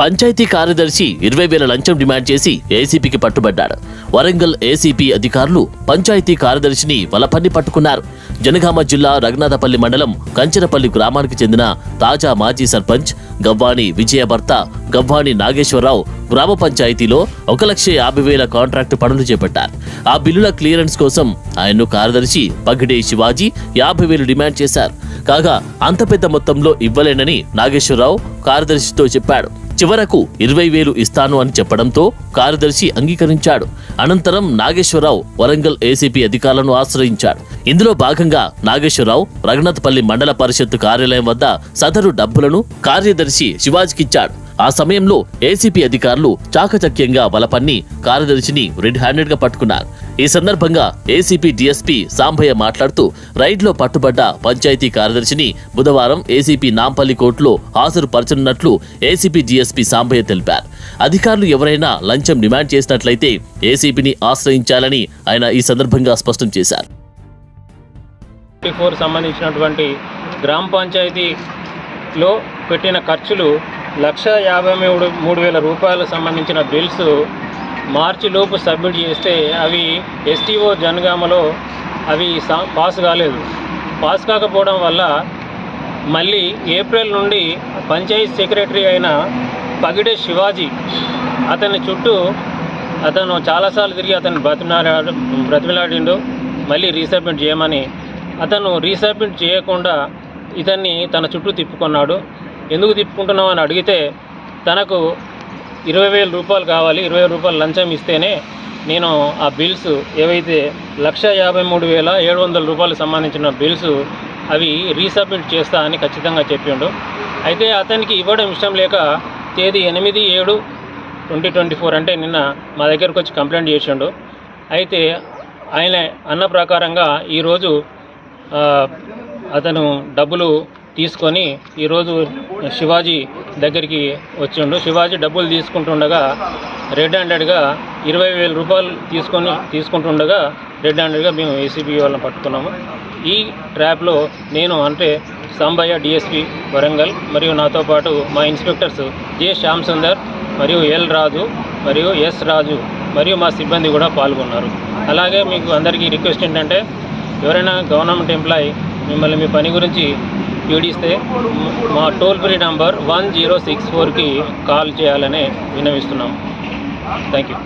పంచాయతీ కార్యదర్శి ఇరవై వేల లంచం డిమాండ్ చేసి ఏసీపీకి పట్టుబడ్డాడు. వరంగల్ ఏసీపీ అధికారులు పంచాయతీ కార్యదర్శిని వలపన్ని పట్టుకున్నారు. జనగామ జిల్లా రఘునాథపల్లి మండలం కంచరపల్లి గ్రామానికి చెందిన తాజా మాజీ సర్పంచ్ గవ్వాణి విజయ భర్త గవ్వాణి నాగేశ్వరరావు గ్రామ పంచాయతీలో ఒక లక్ష యాభై వేల కాంట్రాక్టు పనులు చేపట్టారు. ఆ బిల్లుల క్లియరెన్స్ కోసం ఆయన్ను కార్యదర్శి పగిడే శివాజీ యాభై వేలు డిమాండ్ చేశారు. కాగా అంత పెద్ద మొత్తంలో ఇవ్వలేనని నాగేశ్వరరావు కార్యదర్శితో చెప్పాడు. చివరకు ఇరవై వేలు ఇస్తాను అని చెప్పడంతో కార్యదర్శి అంగీకరించాడు. అనంతరం నాగేశ్వరరావు వరంగల్ ఏసీపీ అధికారులను ఆశ్రయించాడు. ఇందులో భాగంగా నాగేశ్వరరావు రఘునాథపల్లి మండల పరిషత్తు కార్యాలయం వద్ద సదరు డబ్బులను కార్యదర్శి శివాజీకిచ్చాడు. ఆ సమయంలో ఏసీపీ అధికారులు చాకచక్యంగా బలపన్ని కార్యదర్శిని రెడ్ హ్యాండెడ్గా పట్టుకున్నారు. ఈ సందర్భంగా ఏసీపీ డీఎస్పీ సాంబయ్య మాట్లాడుతూ రైడ్లో పట్టుబడ్డ పంచాయతీ కార్యదర్శిని బుధవారం ఏసీపీ నాంపల్లి కోర్టులో హాజరుపరచనున్నట్లు ఏసీపీ డీఎస్పీ సాంబయ్య తెలిపారు. అధికారులు ఎవరైనా లంచం డిమాండ్ చేసినట్లయితే ఏసీపీని ఆశ్రయించాలని ఆయన ఈ సందర్భంగా స్పష్టం చేశారు. ట్వంటీ ఫోర్ సంబంధించినటువంటి గ్రామ పంచాయతీలో పెట్టిన ఖర్చులు లక్ష యాభై మూడు మూడు వేల రూపాయలకు సంబంధించిన బిల్స్ మార్చి లోపు సబ్మిట్ చేస్తే అవి ఎస్టీఓ జనగామలో అవి సా- పాస్ కాలేదు. పాస్ కాకపోవడం వల్ల మళ్ళీ ఏప్రిల్ నుండి పంచాయతీ సెక్రటరీ అయిన పగిడే శివాజీ అతని చుట్టూ అతను చాలాసార్లు తిరిగి అతను బ్రతిమలాడు బ్రతిమలాడిండు మళ్ళీ రీసబ్మిట్ చేయమని. అతను రీసబ్మిట్ చేయకుండా ఇతన్ని తన చుట్టూ తిప్పుకున్నాడు. ఎందుకు తిప్పుకుంటున్నావు అని అడిగితే తనకు ఇరవై వేల రూపాయలు కావాలి ఇరవై రూపాయలు లంచం ఇస్తేనే నేను ఆ బిల్స్ ఏవైతే లక్ష యాభై మూడు వేల ఏడు వందల రూపాయలకు సంబంధించిన బిల్స్ అవి రీసబ్మిట్ చేస్తా అని ఖచ్చితంగా చెప్పిండు. అయితే అతనికి ఇవ్వడం ఇష్టం లేక తేదీ ఎనిమిది ఏడు ట్వంటీ ట్వంటీ ఫోర్ అంటే నిన్న మా దగ్గరకు వచ్చి కంప్లైంట్ చేసిండు. అయితే ఆయన అన్న ప్రకారంగా ఈరోజు అతను డబ్బులు తీసుకొని ఈరోజు శివాజీ దగ్గరికి వచ్చిండు. శివాజీ డబ్బులు తీసుకుంటుండగా రెడ్ హ్యాండెడ్గా ఇరవై వేల రూపాయలు తీసుకొని తీసుకుంటుండగా రెడ్ హ్యాండెడ్గా మేము ఏసీబీ వాళ్ళని పట్టుకున్నాము. ఈ ట్రాప్లో నేను అంటే సాంబయ్య డిఎస్పి వరంగల్ మరియు నాతో పాటు మా ఇన్స్పెక్టర్స్ జె. శ్యామ్ సుందర్ మరియు ఎల్. రాజు మరియు ఎస్. రాజు మరియు మా సిబ్బంది కూడా పాల్గొన్నారు. అలాగే మీకు అందరికీ రిక్వెస్ట్ ఏంటంటే ఎవరైనా గవర్నమెంట్ ఎంప్లాయీ మిమ్మల్ని మీ పని గురించి పీడిస్తే మా toll free number one zero six ఫోర్కి కాల్ చేయాలని విన్నవిస్తున్నాం. Thank you.